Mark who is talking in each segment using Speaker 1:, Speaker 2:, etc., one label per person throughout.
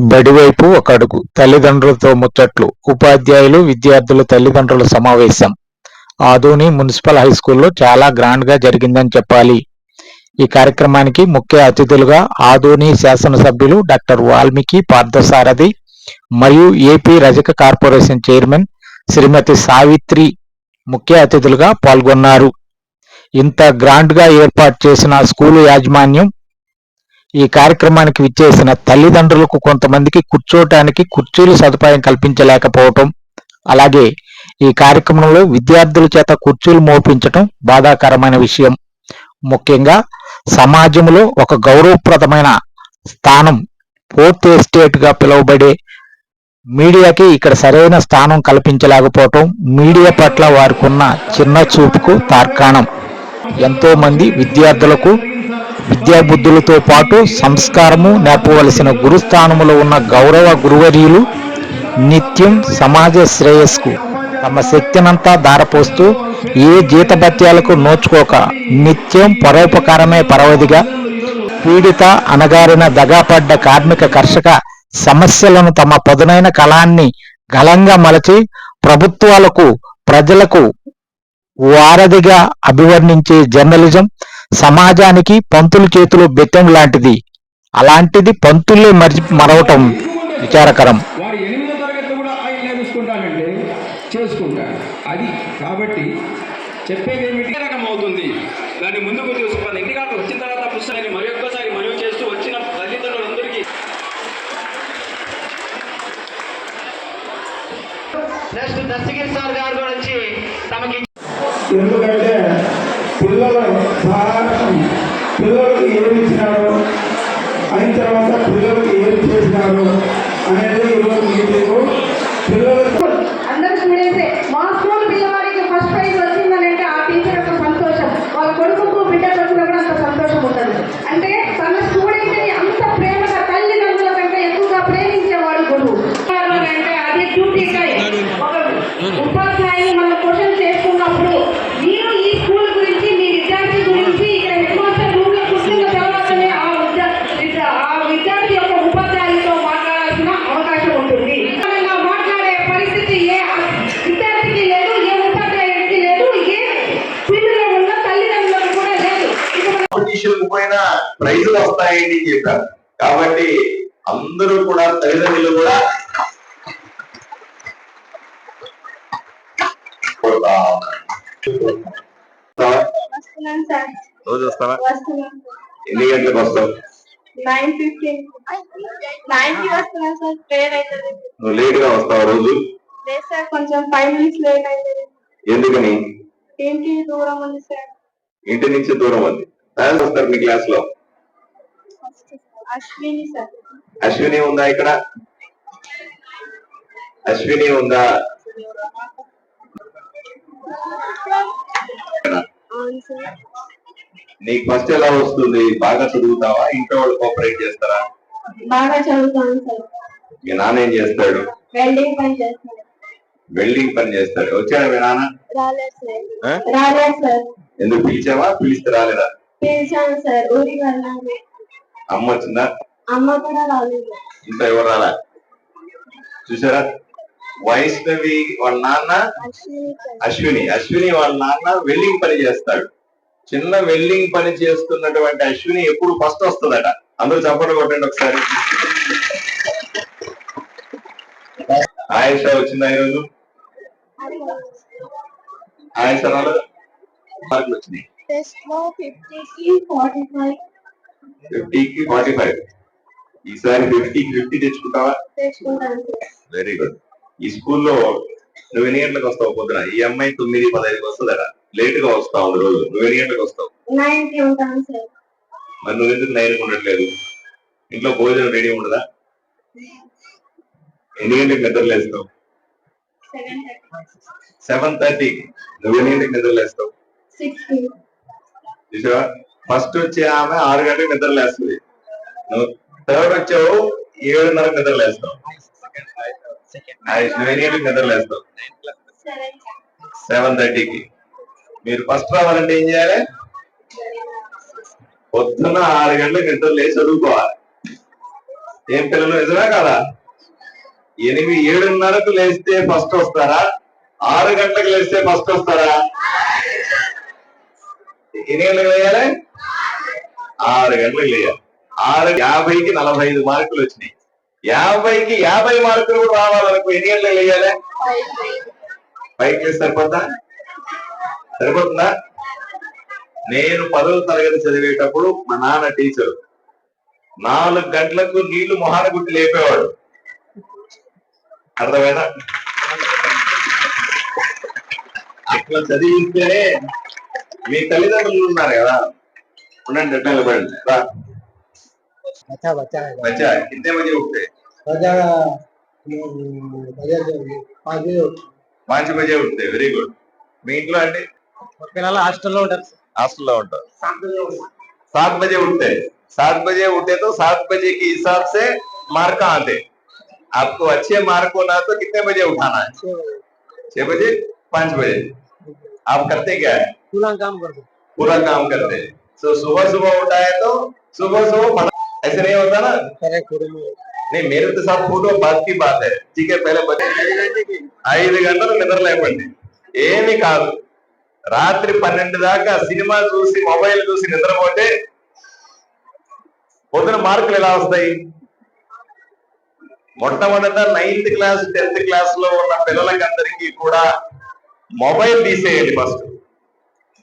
Speaker 1: బడివైపు ఒక అడుగు. తల్లిదండ్రులతో ముచ్చట్లు. ఉపాధ్యాయులు విద్యార్థుల తల్లిదండ్రుల సమావేశం. ఆదోని మున్సిపల్ హై స్కూల్లో చాలా గ్రాండ్గా జరిగిందని చెప్పాలి. ఈ కార్యక్రమానికి ముఖ్య అతిథులుగా ఆదోని శాసనసభ్యులు డాక్టర్ వాల్మీకి పార్థసారథి మరియు ఏపీ రజక కార్పొరేషన్ చైర్మన్ శ్రీమతి సావిత్రి ముఖ్య అతిథులుగా పాల్గొన్నారు. ఇంత గ్రాండ్గా ఏర్పాటు చేసిన స్కూలు యాజమాన్యం ఈ కార్యక్రమానికి విచ్చేసిన తల్లిదండ్రులకు కొంతమందికి కూర్చోటానికి కుర్చీలు సదుపాయం కల్పించలేకపోవటం అలాగే ఈ కార్యక్రమంలో విద్యార్థుల చేత కుర్చీలు మోపించటం బాధాకరమైన విషయం. ముఖ్యంగా సమాజంలో ఒక గౌరవప్రదమైన స్థానం ఫోర్త్ ఎస్టేట్గా పిలువబడే మీడియాకి ఇక్కడ సరైన స్థానం కల్పించలేకపోవటం మీడియా పట్ల వారికి ఉన్న చిన్న చూపుకు తార్కాణం. ఎంతోమంది విద్యార్థులకు విద్యాబుద్ధులతో పాటు సంస్కారము నేర్పవలసిన గురుస్థానములో ఉన్న గౌరవ గురువర్యులు నిత్యం సమాజ శ్రేయస్కు తమ శక్తినంతా దారపోస్తూ ఏ జీతభత్యాలకు నోచుకోక నిత్యం పరోపకారమే పరవదిగా పీడిత అనగారిన దగాపడ్డ కార్మిక కర్షక సమస్యలను తమ పదునైన కళాన్ని గలంగా మలచి ప్రభుత్వాలకు ప్రజలకు వారధిగా అభివర్ణించే జర్నలిజం సమాజానికి పంతుల చేతిలో బెత్తం లాంటిది. అలాంటిది పంతులే మరి మరవటం విచారకరం.
Speaker 2: వాడు ఎనిమిదో తరగతి కూడా ఆయన నేర్చుకుంటానంటే చేసుకుంటాడు అది కాబట్టి చెప్పేది ఏమిటి ఏ రకం అవుతుంది. దాన్ని ముందుకు తీసుకుని ఇంటికాడ వచ్చిన తర్వాత పుస్తకాన్ని మరి ఒక్కసారి మనవి చేస్తూ వచ్చిన తల్లిదండ్రులందరికీ
Speaker 3: నెక్స్ట్ దస్తగిరి సార్ గారు కూడా వచ్చి తమకి
Speaker 4: ఎందుకంటే పిల్లలు సహాయం పిల్లలకు ఏమి ఇచ్చినారు? అయిన తర్వాత పిల్లలకు ఏమి చేసినారు అనేది ఈరోజు మీకు పిల్లలకు
Speaker 5: అందరు స్టూడెంట్సే మా స్కూల్ ఫస్ట్ వచ్చిందని అంటే ఆ టీచర్ సంతోషం. అంత సంతోషం అంటే అంత ప్రేమగా తల్లిదండ్రుల కంటే ఎక్కువగా ప్రేమించేవాడు గురువు అంటే అది డ్యూటీ టైం ఒక ఉపాధ్యాయుని మనం క్వశ్చన్
Speaker 6: ప్రైజులు వస్తాయని చెప్పారు. కాబట్టి అందరూ కూడా తల్లిదండ్రులు కూడా రోజు వస్తావా? ఎన్ని గంటలకు వస్తావు? నువ్వు లేట్గా వస్తావు రోజు?
Speaker 5: కొంచెం ఫైవ్ మినిట్స్ లేట్ అవుతుంది
Speaker 6: ఎందుకని?
Speaker 5: ఏంటి దూరం ఉంది సార్.
Speaker 6: ఇంటి నుంచి దూరం ఉంది. వస్తారు మీ క్లాస్లో
Speaker 5: అశ్విని
Speaker 6: ఉందా ఇక్కడ? అశ్విని ఉందా? నీకు ఫస్ట్ ఎలా వస్తుంది? బాగా చదువుతావా? ఇంట్లో వాళ్ళు కోఆపరేట్ చేస్తారా?
Speaker 5: బాగా చదువుతాను సార్.
Speaker 6: మీ నాన్న ఏం చేస్తాడు?
Speaker 5: వెల్డింగ్ పని చేస్తాను
Speaker 6: వెల్డింగ్ పని చేస్తాడు. వచ్చాడా మీ నాన్న?
Speaker 5: రాలేదు సార్.
Speaker 6: ఎందుకు పిలిచావా? పిలిస్తే రాలేదా?
Speaker 5: పిలిచాను సార్. ఊరికి వెళ్ళాను
Speaker 6: అమ్మ వచ్చిందా? ఇంత ఎవరు రాలా? చూసారా? వైష్ణవి వాళ్ళ నాన్న
Speaker 5: అశ్విని.
Speaker 6: అశ్విని. వాళ్ళ నాన్న వెల్డింగ్ పని చేస్తాడు. చిన్న వెల్డింగ్ పని చేస్తున్నటువంటి అశ్విని ఎప్పుడు ఫస్ట్ వస్తుందట. అందరూ చప్పట్లు కొట్టండి ఒకసారి. ఆయుష వచ్చిందా ఈరోజు? ఆయుష రాలేదు? మార్కులు వచ్చినాయి.
Speaker 5: ఫిఫ్టీకి ఫార్టీ ఫైవ్
Speaker 6: ఫిఫ్టీకి ఫార్టీ ఫైవ్ ఈసారి ఫిఫ్టీకి ఫిఫ్టీ తెచ్చుకుంటావా వెరీ గుడ్ ఈ స్కూల్లో నువ్వు ఎన్ని గంటలకు వస్తావు పొద్దున? ఈ అమ్మాయి తొమ్మిది పదహైదుకి వస్తుందట. లేట్గా వస్తావు ఒక రోజు. నువ్వు ఎన్ని గంటలకు వస్తావు? మరి నువ్వు ఎందుకు నైన్ ఉండట్లేదు? ఇంట్లో భోజనం రెడీ ఉండదా ఎన్ని గంటలకు నిద్రలేస్తావు
Speaker 5: సెవెన్ థర్టీ.
Speaker 6: Seven thirty. నువ్వు ఎన్ని గంటలకు నిద్రలేస్తావు చూసావా? ఫస్ట్ వచ్చే ఆమె ఆరు గంటలకు నిద్రలేస్తుంది నువ్వు థర్డ్ వచ్చావు ఏడున్నర నిద్రలేస్తావు నువ్వు ఎన్ని గంటలకు నిద్రలేస్తావు
Speaker 5: సెవెన్
Speaker 6: సెవెన్ థర్టీకి. మీరు ఫస్ట్ రావాలంటే ఏం చేయాలి? పొద్దున్న ఆరు గంటలకు నిద్ర లేచి చదువుకోవాలి. ఏం పిల్లలు నిజమే కదా? ఎనిమిది ఏడున్నరకు లేస్తే ఫస్ట్ వస్తారా? ఆరు గంటలకు లేస్తే ఫస్ట్ వస్తారా? ఎన్ని గంటలకు లేయాలి? ఆరు గంటలకు లేయాలి ఆరు యాభైకి నలభై ఐదు మార్కులు వచ్చినాయి. యాభైకి యాభై మార్కులు కూడా రావాలనుకో ఎన్ని గంటలకు లేయాలి పైకి లేస్తే సరిపోద్దా? సరిపోతుందా? నేను పదవ తరగతి చదివేటప్పుడు మా నాన్న టీచర్ నాలుగు గంటలకు నీళ్ళు మొహాన గుట్టి లేపేవాడు. అర్థమైనా అట్లా చదివిస్తేనే మీ తల్లిదండ్రులు ఉన్నారు కదా. उन्होंने डटने लग
Speaker 7: अच्छा, है रात बचा बचा है।
Speaker 6: बचा है कितने बजे
Speaker 7: उठते? बजा हम्म, बजा पाँच बजे
Speaker 6: उठ पाँच बजे उठते वेरी गुड మీ ఇంట్లో అండి
Speaker 7: పిల్లలు హాస్టల్లో ఉంటారు
Speaker 6: హాస్టల్లో ఉంటారు सात बजे उठते। सात बजे उठते। तो सात बजे के हिसाब से मार्क आते आपको अच्छे मार्क होना तो कितने बजे उठाना है? छह बजे। पाँच बजे। आप करते क्या है?
Speaker 7: पूरा काम करते
Speaker 6: पूरा काम करते हैं। तो सुबह सुबह उठा है तो सुबह सुबह पढ़ा ऐसे नहीं होता ना
Speaker 7: करेक्ट
Speaker 6: नहीं मेरे तो साथ फोटो बात की बात है ठीक है पहले बचे ఐదు గంటలు నిద్ర లేపండి ఏమి కాదు రాత్రి పన్నెండు దాకా సినిమా చూసి మొబైల్ చూసి నిద్రపోతే పొద్దున మార్కులు ఎలా వస్తాయి మొట్టమొదట నైన్త్ క్లాస్ టెన్త్ క్లాస్ లో ఉన్న పిల్లలకందరికీ కూడా మొబైల్ తీసేయండి ఫస్ట్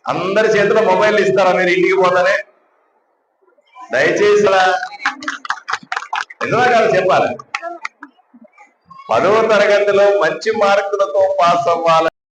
Speaker 6: అందరి చేతిలో మొబైల్ ఇస్తారా మీరు ఇంటికి పోతానే? దయచేసి అలా కాదు చెప్పాలి? పదవ తరగతిలో మంచి మార్కులతో పాస్ అవ్వాలి.